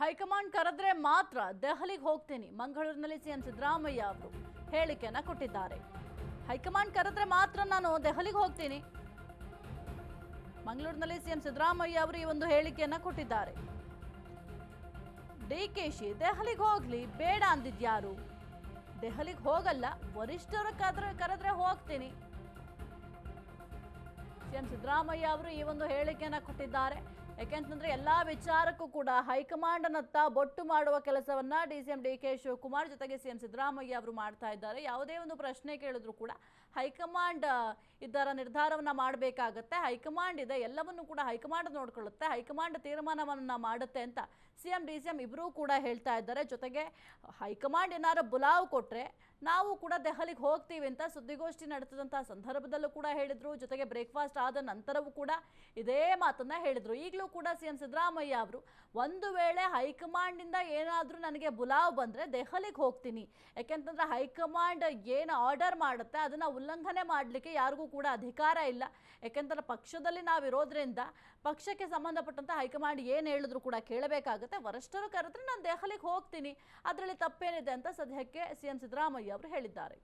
High command ಕರೆದ್ರೆ ಮಾತ್ರ ದೆಹಲಿಗೆ ಹೋಗ್ತೀನಿ. ಮಂಗಳೂರಿನಲ್ಲಿ ಸಿಎಂ ಸಿದ್ದರಾಮಯ್ಯ ಅವರು ಹೇಳಿಕೆಯನ್ನು ಕೊಟ್ಟಿದ್ದಾರೆ. ಹೈಕಮಾಂಡ್ ಕರೆದ್ರೆ ಮಾತ್ರ ನಾನು ದೆಹಲಿಗೆ ಹೋಗ್ತೀನಿ. ಮಂಗಳೂರಿನಲ್ಲಿ ಸಿಎಂ ಸಿದ್ದರಾಮಯ್ಯ ಅವರು ಈ ಒಂದು ಹೇಳಿಕೆಯನ್ನು ಕೊಟ್ಟಿದ್ದಾರೆ. ಡಿ ಕೆ ಶಿ, ದೆಹಲಿಗೆ ಹೋಗ್ಲಿ, ಬೇಡ ಅಂದಿದ್ಯಾರು? ದೆಹಲಿಗೆ ಹೋಗಲ್ಲ, ವರಿಷ್ಠರ ಕಾದ್ರೆ ಕರೆದ್ರೆ ಹೋಗ್ತೀನಿ. ಸಿಎಂ ಸಿದ್ದರಾಮಯ್ಯ ಅವರು ಈ ಒಂದು ಹೇಳಿಕೆಯನ್ನು ಕೊಟ್ಟಿದ್ದಾರೆ. ಯಾಕೆಂತಂದ್ರೆ ಎಲ್ಲಾ ವಿಚಾರಕ್ಕೂ ಕೂಡ ಹೈಕಮಾಂಡನತ್ತ ಬೊಟ್ಟು ಮಾಡುವ ಕೆಲಸವನ್ನ D C M D K Shivakumar ಜೊತೆಗೆ ಸಿ ಎಂ ಸಿದ್ದರಾಮಯ್ಯ ಅವರು ಮಾಡ್ತಾ ಇದ್ದಾರೆ. ಯಾವುದೇ ಒಂದು ಪ್ರಶ್ನೆ ಕೇಳಿದ್ರು ಕೂಡ ಹೈಕಮಾಂಡ್ ಇದರ ನಿರ್ಧಾರವನ್ನ ಮಾಡಬೇಕಾಗತ್ತೆ. ಹೈಕಮಾಂಡ್ ಇದೆ, ಎಲ್ಲವನ್ನು ಕೂಡ ಹೈಕಮಾಂಡ್ ನೋಡ್ಕೊಳ್ಳುತ್ತೆ. ಹೈಕಮಾಂಡ್ ತೀರ್ಮಾನವನ್ನ ಮಾಡುತ್ತೆ ಅಂತ C M, D C M ಇಬ್ಬರೂ ಕೂಡ ಹೇಳ್ತಾ ಇದ್ದಾರೆ. ಜೊತೆಗೆ ಹೈಕಮಾಂಡ್ ಏನಾದ್ರು ಬುಲಾವ್ ಕೊಟ್ರೆ ನಾವು ಕೂಡ ದೆಹಲಿಗೆ ಹೋಗ್ತೀವಿ ಅಂತ ಸುದ್ದಿಗೋಷ್ಠಿ ನಡೆಸಿದಂತಹ ಸಂದರ್ಭದಲ್ಲೂ ಕೂಡ ಹೇಳಿದ್ರು. ಜೊತೆಗೆ ಬ್ರೇಕ್ಫಾಸ್ಟ್ ಆದ ನಂತರವೂ ಕೂಡ ಇದೇ ಮಾತನ್ನ ಹೇಳಿದ್ರು. ಈಗಲೂ ಕೂಡ ಸಿಎಂ ಸಿದ್ದರಾಮಯ್ಯ ಅವರು, ಒಂದು ವೇಳೆ ಹೈಕಮಾಂಡಿಂದ ಏನಾದರೂ ನನಗೆ ಬುಲಾವ್ ಬಂದ್ರೆ ದೆಹಲಿಗೆ ಹೋಗ್ತೀನಿ. ಯಾಕೆಂತಂದ್ರೆ ಹೈಕಮಾಂಡ್ ಏನು ಆರ್ಡರ್ ಮಾಡುತ್ತೆ, ಅದನ್ನ ಉಲ್ಲಂಘನೆ ಮಾಡಲಿಕ್ಕೆ ಯಾರಿಗೂ ಕೂಡ ಅಧಿಕಾರ ಇಲ್ಲ. ಯಾಕೆಂತಂದ್ರೆ ಪಕ್ಷದಲ್ಲಿ ನಾವಿರೋದ್ರಿಂದ ಪಕ್ಷಕ್ಕೆ ಸಂಬಂಧಪಟ್ಟಂತ ಹೈಕಮಾಂಡ್ ಏನು ಹೇಳಿದ್ರು ಕೂಡ ಕೇಳಬೇಕಾಗುತ್ತೆ. ವರಿಷ್ಠರು ಕರೆದ್ರೆ ನಾನು ದೆಹಲಿಗೆ ಹೋಗ್ತೀನಿ. ಅದರಲ್ಲಿ ತಪ್ಪೇನಿದೆ ಅಂತ ಸದ್ಯಕ್ಕೆ ಸಿಎಂ ಸಿದ್ದರಾಮಯ್ಯ ಅವರು ಹೇಳಿದ್ದಾರೆ.